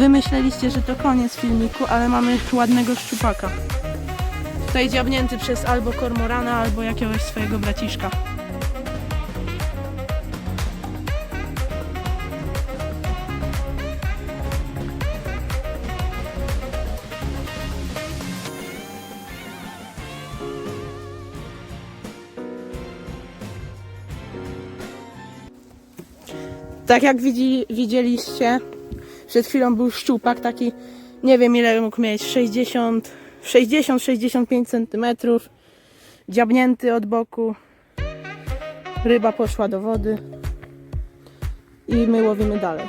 Wy myśleliście, że to koniec filmiku, ale mamy ładnego szczupaka. Tutaj dziabnięty przez albo kormorana, albo jakiegoś swojego braciszka. Tak jak widzi, widzieliście, przed chwilą był szczupak taki, nie wiem ile mógł mieć, 60, 60-65 cm, dziabnięty od boku. Ryba poszła do wody i my łowimy dalej.